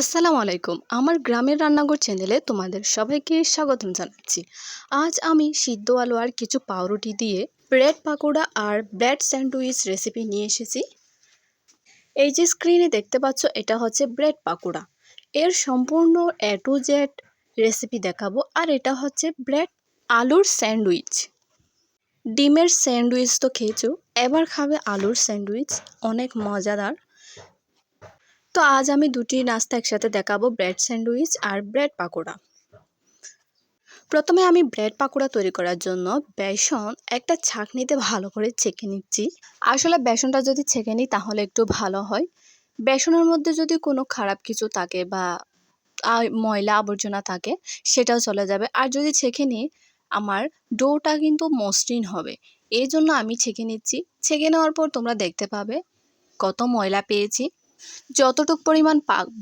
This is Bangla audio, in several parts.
আসসালামু আলাইকুম। আমার গ্রামের রান্নাঘর চ্যানেলে তোমাদের সবাইকে স্বাগতম জানাচ্ছি। আজ আমি সিদ্ধ আলু আর কিছু পাউরুটি দিয়ে ব্রেড পাকোড়া আর ব্রেড স্যান্ডউইচ রেসিপি নিয়ে এসেছি। এই যে স্ক্রিনে দেখতে পাচ্ছ, এটা হচ্ছে ব্রেড পাকোড়া। এর সম্পূর্ণ এ টু জেড রেসিপি দেখাবো আর এটা হচ্ছে ব্রেড আলুর স্যান্ডউইচ। ডিমের স্যান্ডউইচ তো খেয়েছো, এবার খাবে আলুর স্যান্ডউইচ, অনেক মজাদার। তো আজ আমি দুটি নাস্তা একসাথে দেখাবো, ব্রেড স্যান্ডউইচ আর ব্রেড পাকোড়া। প্রথমে আমি ব্রেড পাকোড়া তৈরি করার জন্য বেসন একটা ছাঁকনিতে ভালো করে ছেঁকে নিচ্ছি। আসলে বেসনটা যদি ছেঁকে নিই তাহলে একটু ভালো হয়। বেসনের মধ্যে যদি কোনো খারাপ কিছু থাকে বা ময়লা আবর্জনা থাকে, সেটাও চলে যাবে। আর যদি ছেঁকে নিই, আমার ডোটা কিন্তু মসৃণ হবে। এই জন্য আমি ছেঁকে নিচ্ছি। ছেঁকে নেওয়ার পর তোমরা দেখতে পাবে কত ময়লা পেয়েছি। যতটুক পরিমাণ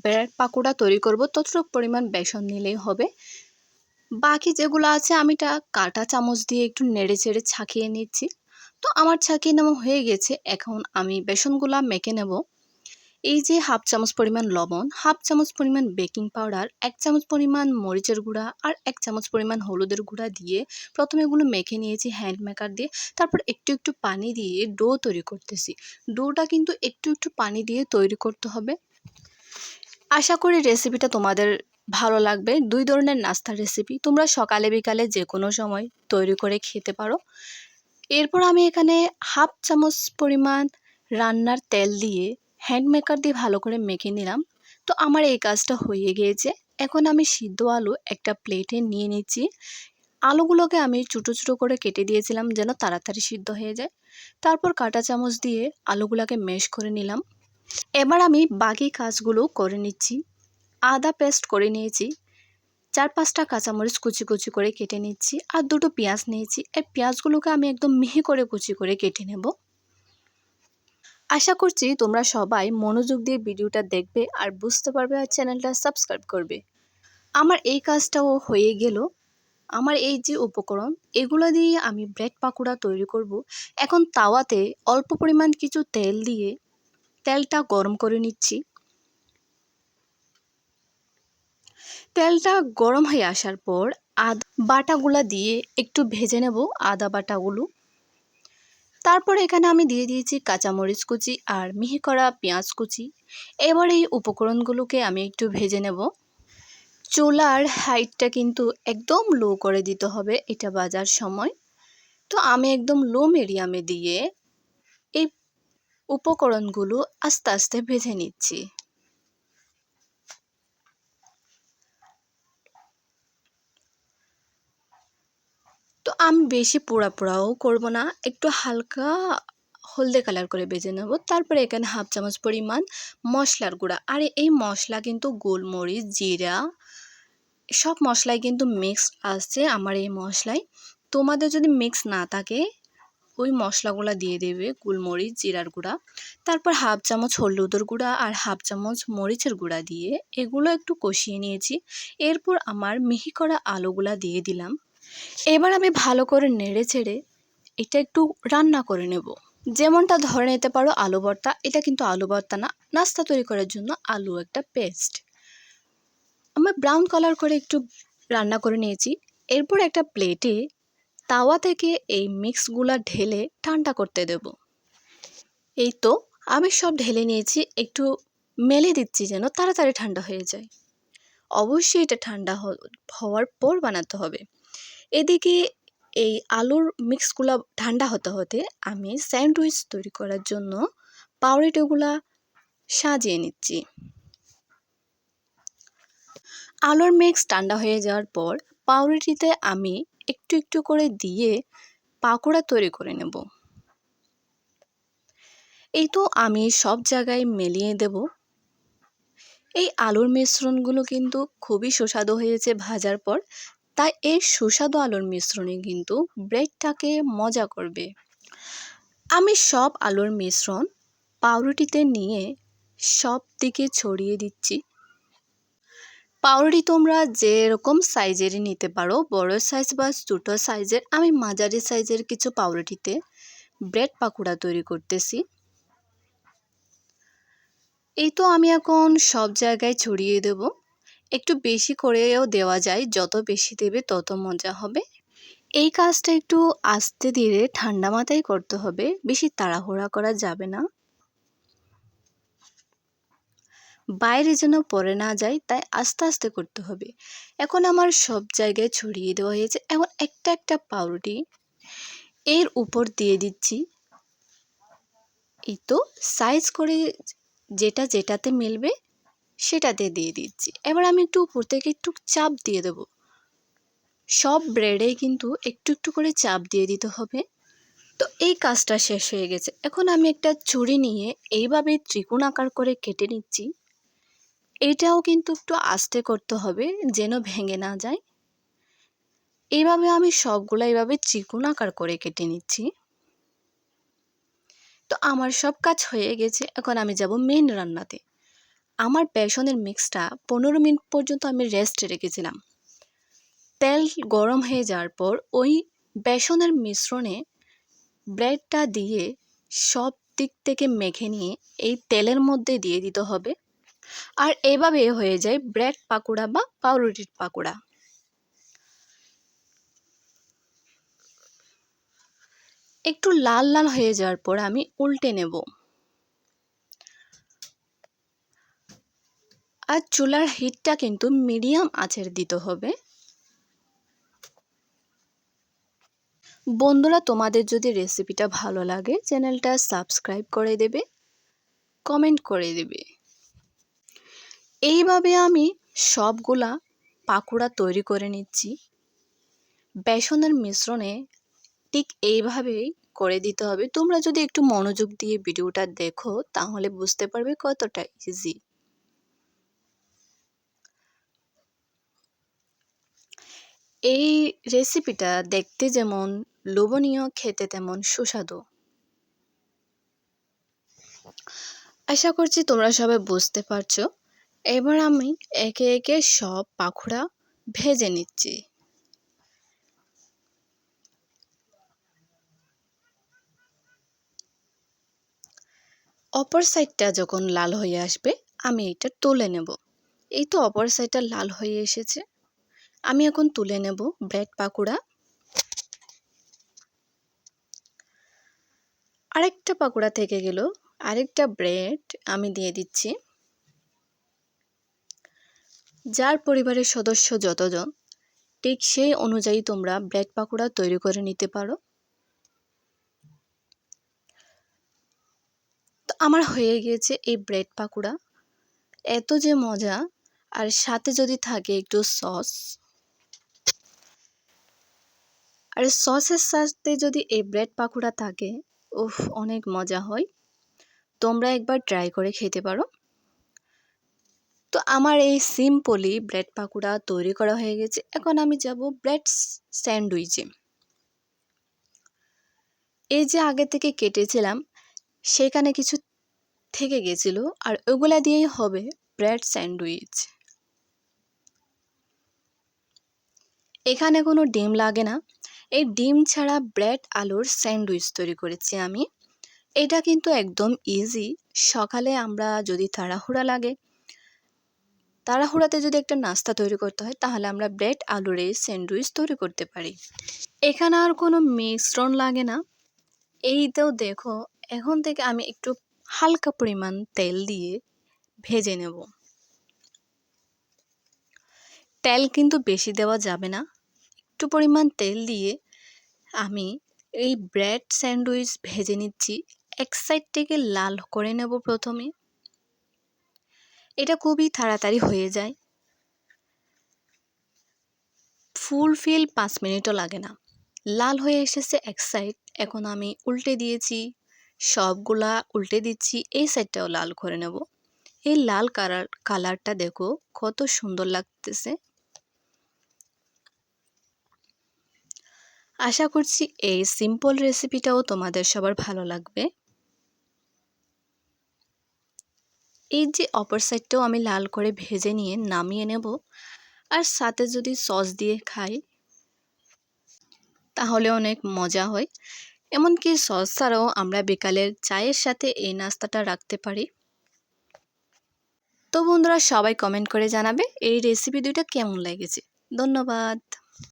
ব্রেড পাকোড়া তৈরি করব, ততটুক পরিমাণ বেসন নিলেই হবে। বাকি যেগুলো আছে আমি তা কাটা চামচ দিয়ে একটু নেড়ে চেড়ে ছাঁকিয়ে নিচ্ছি। তো আমার ছাঁকিয়ে নেওয়া হয়ে গেছে, এখন আমি বেসনগুলা মেখে নেব। এই যে হাফ চামচ পরিমাণ লবণ, হাফ চামচ পরিমাণ বেকিং পাউডার, এক চামচ পরিমাণ মরিচের গুঁড়া আর এক চামচ পরিমাণ হলুদের গুঁড়া দিয়ে প্রথমে এগুলো মেখে নিয়েছি হ্যান্ড মেকার দিয়ে। তারপর একটু একটু পানি দিয়ে ডো তৈরি করতেছি। ডোটা কিন্তু একটু একটু পানি দিয়ে তৈরি করতে হবে। আশা করি রেসিপিটা তোমাদের ভালো লাগবে। দুই ধরনের নাস্তার রেসিপি তোমরা সকালে বিকালে যে কোনো সময় তৈরি করে খেতে পারো। এরপর আমি এখানে হাফ চামচ পরিমাণ রান্নার তেল দিয়ে হ্যান্ড মেকার দিয়ে ভালো করে মেখে নিলাম। তো আমার এই কাজটা হয়ে গিয়েছে। এখন আমি সিদ্ধ আলু একটা প্লেটে নিয়ে নিচ্ছি। আলুগুলোকে আমি ছোটো ছোটো করে কেটে দিয়েছিলাম যেন তাড়াতাড়ি সিদ্ধ হয়ে যায়। তারপর কাঁটা চামচ দিয়ে আলুগুলোকে মেশ করে নিলাম। এবার আমি বাকি কাজগুলো করে নিচ্ছি। আদা পেস্ট করে নিয়েছি। চার পাঁচটা কাঁচামরিচ কুচি কুচি করে কেটে নিচ্ছি। আর দুটো পেঁয়াজ নিয়েছি। এই পেঁয়াজগুলোকে আমি একদম মিহি করে কুচি করে কেটে নেব। আশা করছি তোমরা সবাই মনোযোগ দিয়ে ভিডিওটা দেখবে আর বুঝতে পারবে আর চ্যানেলটা সাবস্ক্রাইব করবে। আমার এই কাজটাও হয়ে গেল। আমার এই যে উপকরণ, এগুলো দিয়ে আমি ব্রেড পাকোড়া তৈরি করব। এখন তাওয়াতে অল্প পরিমাণ কিছু তেল দিয়ে তেলটা গরম করে নিচ্ছি। তেলটা গরম হয়ে আসার পর আদা বাটাগুলা দিয়ে একটু ভেজে নেব, আদা বাটাগুলো। তারপর এখানে আমি দিয়ে দিয়েছি কাঁচামরিচ কুচি আর মিহি করা পেঁয়াজ কুচি। এবার এই উপকরণগুলোকে আমি একটু ভেজে নেব। চুলার হাইটটা কিন্তু একদম লো করে দিতে হবে এটা বাজার সময়। তো আমি একদম লো মিডিয়ামে দিয়ে এই উপকরণগুলো আস্তে আস্তে ভেজে নিচ্ছি। তো আমি বেশি পোড়া পোড়াও করব না। একটু হালকা হলদে কালার করে বেজে নেব। তারপরে এখানে হাফ চামচ পরিমাণ মশলার গুঁড়া। আর এই মশলা কিন্তু গোলমরিচ, জিরা, সব মশলাই কিন্তু মিক্স আসছে আমার এই মশলায়। তোমাদের যদি মিক্স না থাকে, ওই মশলাগুলো দিয়ে দেবে গোলমরিচ, জিরার গুঁড়া। তারপর হাফ চামচ হলুদের গুঁড়া আর হাফ চামচ মরিচের গুঁড়া দিয়ে এগুলো একটু কষিয়ে নিয়েছি। এরপর আমার মিহি করা আলুগুলা দিয়ে দিলাম। এবার আমি ভালো করে নেড়ে চেড়ে এটা একটু রান্না করে নেব। যেমনটা ধরে নিতে পারো, আলু ভর্তা। এটা কিন্তু আলু ভর্তা না, নাস্তা তৈরি করার জন্য আলু একটা পেস্ট। আমি ব্রাউন কালার করে একটু রান্না করে নিয়েছি। এরপর একটা প্লেটে তাওয়া থেকে এই মিক্সগুলা ঢেলে ঠান্ডা করতে দেব। এই তো, আমি সব ঢেলে নিয়েছি। একটু মেলে দিচ্ছি যেন তাড়াতাড়ি ঠান্ডা হয়ে যায়। অবশ্যই এটা ঠান্ডা হওয়ার পর বানাতে হবে। এদিকে এই আলুর মিক্সগুলা ঠান্ডা হতে হতে আমি স্যান্ডউইচ তৈরি করার জন্য পাউরুটিগুলা সাজিয়ে নিচ্ছি। আলুর মিক্স ঠান্ডা হয়ে যাওয়ার পর পাউরুটিতে আমি একটু একটু করে দিয়ে পাকোড়া তৈরি করে নেব। এই তো আমি সব জায়গায় মেলিয়ে দেব। এই আলুর মিশ্রণগুলো কিন্তু খুবই সুস্বাদু হয়েছে ভাজার পর। তাই এই সুস্বাদু আলুর মিশ্রণে কিন্তু ব্রেডটাকে মজা করবে। আমি সব আলুর মিশ্রণ পাউরুটিতে নিয়ে সব দিকে ছড়িয়ে দিচ্ছি। পাউরুটি তোমরা যেরকম সাইজেরই নিতে পারো, বড় সাইজ বা ছোটো সাইজের, আমি মাঝারি সাইজের কিছু পাউরুটিতে ব্রেড পাকোড়া তৈরি করতেছি। এই তো আমি এখন সব জায়গায় ছড়িয়ে দেব। একটু বেশি করেও দেওয়া যায়। যত বেশি দেবে তত মজা হবে। এই কাজটা একটু আস্তে ধীরে ঠান্ডা মাথায় করতে হবে। বেশি তাড়াহুড়া করা যাবে না। বাইরে যেন পড়ে না যায়, তাই আস্তে আস্তে করতে হবে। এখন আমার সব জায়গায় ছড়িয়ে দেওয়া হয়েছে। এখন একটা একটা পাউরুটি এর উপর দিয়ে দিচ্ছি। এই তো সাইজ করে যেটা যেটাতে মিলবে সেটাতে দিয়ে দিচ্ছি। এবার আমি একটু উপর থেকে একটু চাপ দিয়ে দেব। সব ব্রেডে কিন্তু একটু একটু করে চাপ দিয়ে দিতে হবে। তো এই কাজটা শেষ হয়ে গেছে। এখন আমি একটা ছুরি নিয়ে এইভাবে ত্রিকোণ আকার করে কেটে নিচ্ছি। এটাও কিন্তু একটু আস্তে করতে হবে যেন ভেঙে না যায়। এইভাবে আমি সবগুলো এইভাবে ত্রিকোণ আকার করে কেটে নিচ্ছি। তো আমার সব কাজ হয়ে গেছে। এখন আমি যাব মেন রান্নাতে। আমার বেসনের মিক্সটা পনেরো মিনিট পর্যন্ত আমি রেস্টে রেখেছিলাম। তেল গরম হয়ে যাওয়ার পর ওই বেসনের মিশ্রণে ব্রেডটা দিয়ে সব দিক থেকে মেখে নিয়ে এই তেলের মধ্যে দিয়ে দিতে হবে। আর এভাবে হয়ে যায় ব্রেড পাকোড়া বা পাউরুটির পাকোড়া। একটু লাল লাল হয়ে যাওয়ার পর আমি উল্টে নেব। আর চুলার হিটটা কিন্তু মিডিয়াম আঁচের দিতে হবে। বন্ধুরা, তোমাদের যদি রেসিপিটা ভালো লাগে, চ্যানেলটা সাবস্ক্রাইব করে দেবে, কমেন্ট করে দেবে। এইভাবে আমি সবগুলা পাকোড়া তৈরি করে নিচ্ছি। বেসনের মিশ্রণে ঠিক এইভাবেই করে দিতে হবে। তোমরা যদি একটু মনোযোগ দিয়ে ভিডিওটা দেখো, তাহলে বুঝতে পারবে কতটা ইজি এই রেসিপিটা দেখতে যেমন লোভনীয়, খেতে তেমন সুস্বাদু। আশা করছি তোমরা সবাই বুঝতে পারছ। এবার আমি একে একে সব পাখুড়া ভেজে নিচ্ছি। অপর সাইডটা যখন লাল হয়ে আসবে, আমি এটা তুলে নেব। এই তো অপর সাইডটা লাল হয়ে এসেছে। আমি এখন তুলে নেব ব্রেড পাকোড়া। আরেকটা পাকোড়া থেকে গেল, আরেকটা ব্রেড আমি দিয়ে দিচ্ছি। যার পরিবারের সদস্য যতজন, ঠিক সেই অনুযায়ী তোমরা ব্রেড পাকোড়া তৈরি করে নিতে পারো। তো আমার হয়ে গিয়েছে এই ব্রেড পাকোড়া। এত যে মজা, আর সাথে যদি থাকে একটু সস। আর সসের সাথে যদি এই ব্রেড পাকোড়া থাকে, উফ, অনেক মজা হয়। তোমরা একবার ট্রাই করে খেতে পারো। তো আমার এই সিম্পলি ব্রেড পাকোড়া তৈরি করা হয়ে গেছে। এখন আমি যাব ব্রেড স্যান্ডউইচে এই যে আগে থেকে কেটেছিলাম, সেখানে কিছু থেকে গেছিল, আর ওগুলা দিয়েই হবে ব্রেড স্যান্ডউইচ এখানে কোনো ডিম লাগে না। এই ডিম ছাড়া ব্রেড আলুর স্যান্ডউইচ তৈরি করেছি আমি। এটা কিন্তু একদম ইজি সকালে আমরা যদি তাড়াহুড়া লাগে, তাড়াহুড়াতে যদি একটা নাস্তা তৈরি করতে হয়, তাহলে আমরা ব্রেড আলুর এই স্যান্ডউইচ তৈরি করতে পারি। এখানে আর কোনো মিশ্রণ লাগে না। এইটাও দেখো, এখন থেকে আমি একটু হালকা পরিমাণ তেল দিয়ে ভেজে নেব। তেল কিন্তু বেশি দেওয়া যাবে না। একটু পরিমাণ তেল দিয়ে আমি এই ব্রেড স্যান্ডউইচ ভেজে নিচ্ছি, এক সাইড থেকে লাল করে নেব প্রথমে। এটা খুবই তাড়াতাড়ি হয়ে যায়। ফুল ফিল পাঁচ মিনিটও লাগে না। লাল হয়ে এসেছে এক সাইড। এখন আমি উল্টে দিয়েছি, সবগুলা উল্টে দিচ্ছি, এই সাইডটাও লাল করে নেব। এই লাল কালার, কালারটা দেখো, কত সুন্দর লাগতেছে। আশা করছি এই সিম্পল রেসিপিটাও তোমাদের সবার ভালো লাগবে। এই যে অপর সাইডটাও আমি লাল করে ভেজে নিয়ে নামিয়ে নেব, আর সাথে যদি সস দিয়ে খাই, তাহলে অনেক মজা হয়। এমনকি সস ছাড়াও আমরা বিকালের চায়ের সাথে এই নাস্তাটা রাখতে পারি। তো বন্ধুরা, সবাই কমেন্ট করে জানাবে এই রেসিপি দুইটা কেমন লেগেছে। ধন্যবাদ।